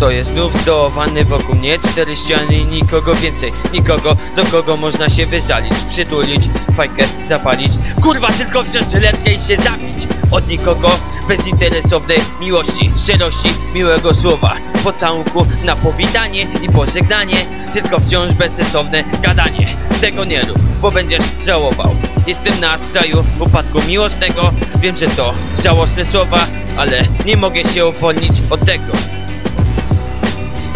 Stoję znów zdołowany wokół mnie Cztery ściany i nikogo więcej. Nikogo, do kogo można się wyżalić Przytulić, fajkę zapalić. Kurwa, tylko wziąć żyletkę i się zabić. Od nikogo, bezinteresownej miłości Szczerości, miłego słowa. Pocałunku na powitanie i pożegnanie. Tylko wciąż bezsensowne gadanie. Tego nie rób, bo będziesz żałował. Jestem na skraju upadku miłosnego. Wiem, że to żałosne słowa Ale nie mogę się uwolnić od tego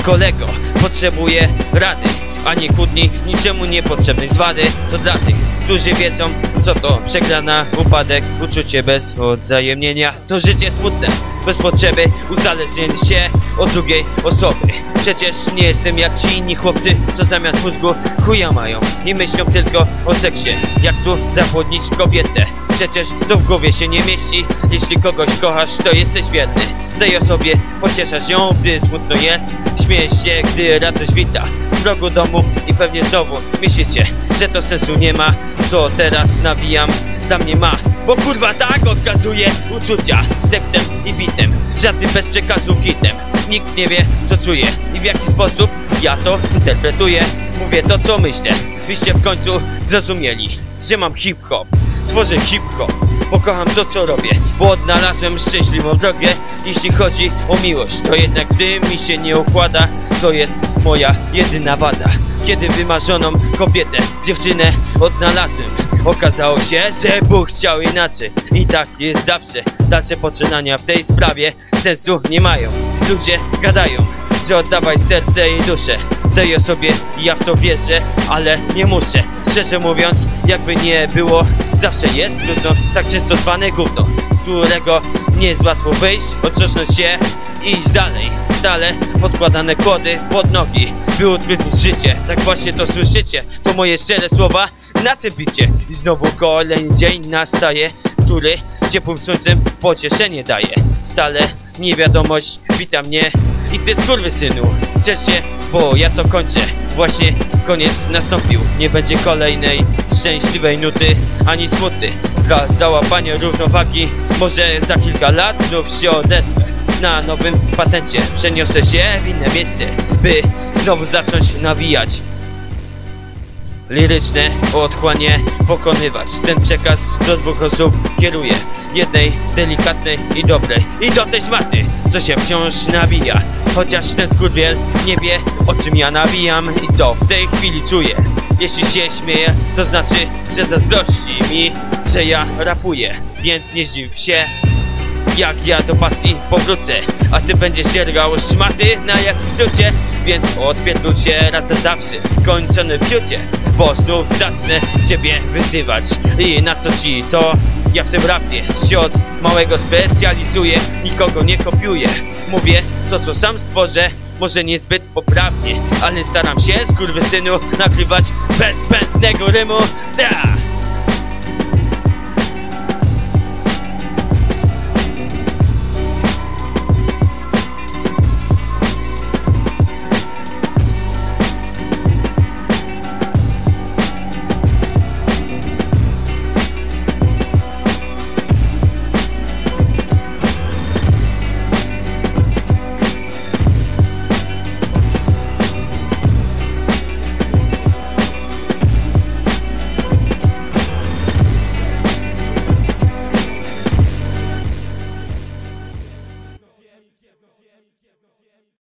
Kolego, potrzebuję rady. A nie kłótni, niczemu niepotrzebnej zwady. To dla tych, którzy wiedzą, co to przegrana, upadek, uczucie bez odzajemnienia To życie smutne, bez potrzeby uzależnienie się od drugiej osoby. Przecież nie jestem jak ci inni chłopcy, co zamiast mózgu chuja mają I myślą tylko o seksie, jak tu zapłodnić kobietę Przecież to w głowie się nie mieści. Jeśli kogoś kochasz, to jesteś wierny. Daj osobie, pocieszasz ją, gdy smutno jest. Śmiejesz się, gdy radość wita. Z progu domu i pewnie znowu myślicie, że to sensu nie ma. Co teraz nawijam, dla mnie ma. Bo kurwa tak okazuje uczucia. Tekstem i bitem, żadnym bez przekazu kitem. Nikt nie wie, co czuje i w jaki sposób ja to interpretuję. Mówię to, co myślę, byście w końcu zrozumieli Że mam hip-hop, tworzę hip-hop bo kocham to co robię. Bo odnalazłem szczęśliwą drogę. Jeśli chodzi o miłość To jednak gdy mi się nie układa. To jest moja jedyna wada. Kiedy wymarzoną kobietę, dziewczynę odnalazłem Okazało się, że Bóg chciał inaczej. I tak jest zawsze. Dalsze poczynania w tej sprawie sensu nie mają. Ludzie gadają, że oddawaj serce i duszę tej osobie ja w to wierzę, ale nie muszę. Szczerze mówiąc, jakby nie było Zawsze jest trudno, tak często zwane gówno Z którego nie jest łatwo wyjść Otrząsnąć się i iść dalej. Stale podkładane kłody pod nogi By utrudnić życie, tak właśnie to słyszycie To moje szczere słowa na tym bicie. I znowu kolejny dzień nastaje Który ciepłym słońcem pocieszenie daje. Stale niewiadomość wita mnie I ty skurwysynu, ciesz się? Bo ja to kończę. Właśnie koniec nastąpił. Nie będzie kolejnej szczęśliwej nuty Ani smuty. Dla załapania równowagi Może za kilka lat znów się odezwę. Na nowym patencie Przeniosę się w inne miejsce By znowu zacząć nawijać. Liryczne otchłanie pokonywać. Ten przekaz do dwóch osób kieruje. Jednej delikatnej i dobrej. I do tej szmaty, co się wciąż nawija Chociaż ten skurwiel nie wie o czym ja nawijam I co w tej chwili czuję. Jeśli się śmieję, to znaczy, że zazdrości mi, że ja rapuję. Więc nie zdziw się jak ja do pasji powrócę? A ty będziesz dziergał szmaty na jakimś skrócie Więc odpierdol się raz na zawsze Skończony w fiucie Bo znów zacznę ciebie wyzywać. I na co ci to? Ja w tym rapie się od małego specjalizuję. Nikogo nie kopiuję. Mówię to co sam stworzę. Może niezbyt poprawnie Ale staram się z synu nakrywać bez zbędnego rymu. Da!